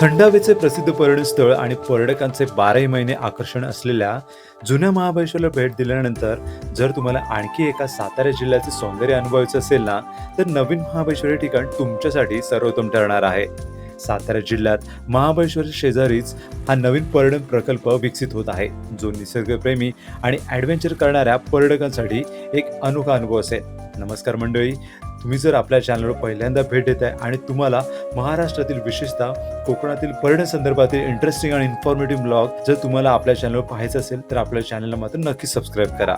थंड हवेचे प्रसिद्ध पर्यटन स्थळ आणि पर्यटकांचे बाराही महिने आकर्षण असलेल्या जुन्या महाबळेश्वरला भेट दिल्यानंतर जर तुम्हाला आणखी एका सातारा जिल्ह्याचे सौंदर्य अनुभवायचं असेल ना तर नवीन महाबळेश्वर हे ठिकाण तुमच्यासाठी सर्वोत्तम ठरणार आहे. सातारा जिल्ह्यात महाबळेश्वर शेजारीच हा नवीन पर्यटन प्रकल्प विकसित होत आहे जो निसर्गप्रेमी आणि ॲडव्हेंचर करणाऱ्या पर्यटकांसाठी एक अनोखा अनुभव असेल. नमस्कार मंडळी तुम्ही जर आपल्या चॅनलवर पहिल्यांदा भेट देत आहे आणि तुम्हाला महाराष्ट्रातील विशेषतः कोकणातील पर्यटन संदर्भातील इंटरेस्टिंग आणि इन्फॉर्मेटिव्ह ब्लॉग जर तुम्हाला आपल्या चॅनलवर पाहायचं असेल तर आपल्या चॅनलला मात्र नक्की सबस्क्राईब करा.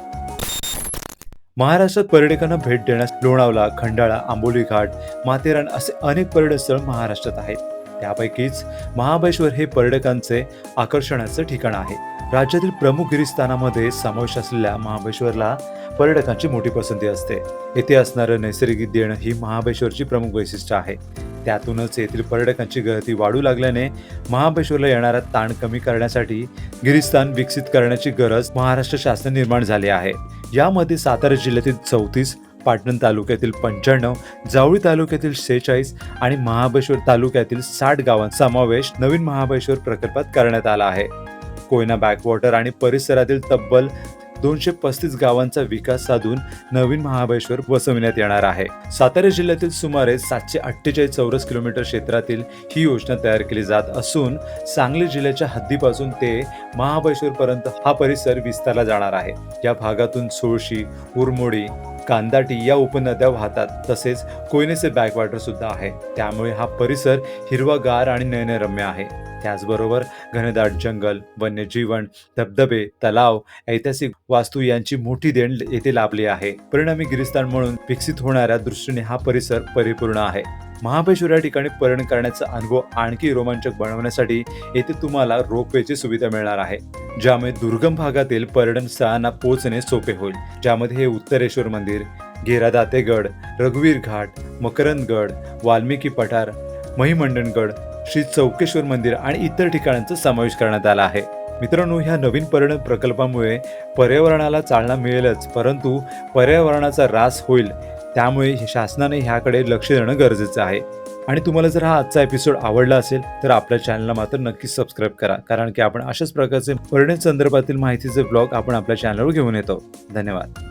महाराष्ट्रात पर्यटकांना भेट देण्यास लोणावळा खंडाळा आंबोली घाट माथेरान असे अनेक पर्यटन स्थळ महाराष्ट्रात आहेत. त्यापैकीच महाबळेश्वर हे पर्यटकांचे आकर्षणाचं ठिकाण आहे. राज्यातील प्रमुख गिरिस्थानामध्ये समावेश असलेल्या महाबळेश्वरला पर्यटकांची मोठी पसंती असते. येथे असणारं नैसर्गिक देणं ही महाबळेश्वरची प्रमुख वैशिष्ट्य आहे. त्यातूनच येथील पर्यटकांची गळती वाढू लागल्याने महाबळेश्वरला येणारा ताण कमी करण्यासाठी गिरिस्थान विकसित करण्याची गरज महाराष्ट्र शासन निर्माण झाली आहे. यामध्ये सातारा जिल्ह्यातील चौतीस पाटण तालुक्यातील पंच्याण्णव जावळी तालुक्यातील सेहेचाळीस आणि महाबळेश्वर तालुक्यातील साठ गावांचा समावेश नवीन महाबळेश्वर प्रकल्पात करण्यात आला आहे. कोयना बॅकवॉटर आणि परिसरातील तब्बल दोनशे पस्तीस गावांचा विकास साधून नवीन महाबळेश्वर वसविण्यात येणार आहे. सातारा जिल्ह्यातील सुमारे सातशे अठ्ठेचाळीस चौरस किलोमीटर क्षेत्रातील ही योजना तयार केली जात असून सांगली जिल्ह्याच्या हद्दीपासून ते महाबळेश्वर पर्यंत हा परिसर विस्तारला जाणार आहे. या भागातून सोळशी उरमोडी कांदाटी या उपनद्या वाहतात. तसेच कोयनेचे बॅकवॉटर सुद्धा आहे. त्यामुळे हा परिसर हिरवागार आणि नयनरम्य आहे. त्याचबरोबर घनदाट जंगल वन्यजीवन धबधबे तलाव ऐतिहासिक वास्तू यांची मोठी देण येथे लाभली आहे. परिणामी गिरिस्थान म्हणून विकसित होणाऱ्या दृष्टीने हा परिसर परिपूर्ण आहे. महाबळेश्वर या ठिकाणी पर्यटन करण्याचा अनुभव आणखी रोमांचक बनवण्यासाठी येथे तुम्हाला रोपवेची सुविधा मिळणार आहे. ज्यामुळे दुर्गम भागातील पर्यटन स्थळांना पोहोचणे सोपे होईल. ज्यामध्ये हे उत्तरेश्वर मंदिर घेरादातेगड रघुवीर घाट मकरंदगड वाल्मिकी पठार महिमंडणगड श्री चौकेश्वर मंदिर आणि इतर ठिकाणांचा समावेश करण्यात आला आहे. मित्रांनो ह्या नवीन पर्यटन प्रकल्पामुळे पर्यावरणाला चालना मिळेलच परंतु पर्यावरणाचा ऱ्हास होईल त्यामुळे शासनाने ह्याकडे लक्ष देणं गरजेचं आहे. आणि तुम्हाला जर हा आजचा एपिसोड आवडला असेल तर आपल्या चॅनलला मात्र नक्की सबस्क्राईब करा. कारण की आपण अशाच प्रकारचे पर्यटन संदर्भातील माहितीचे ब्लॉग आपण आपल्या चॅनलवर घेऊन येतो. धन्यवाद.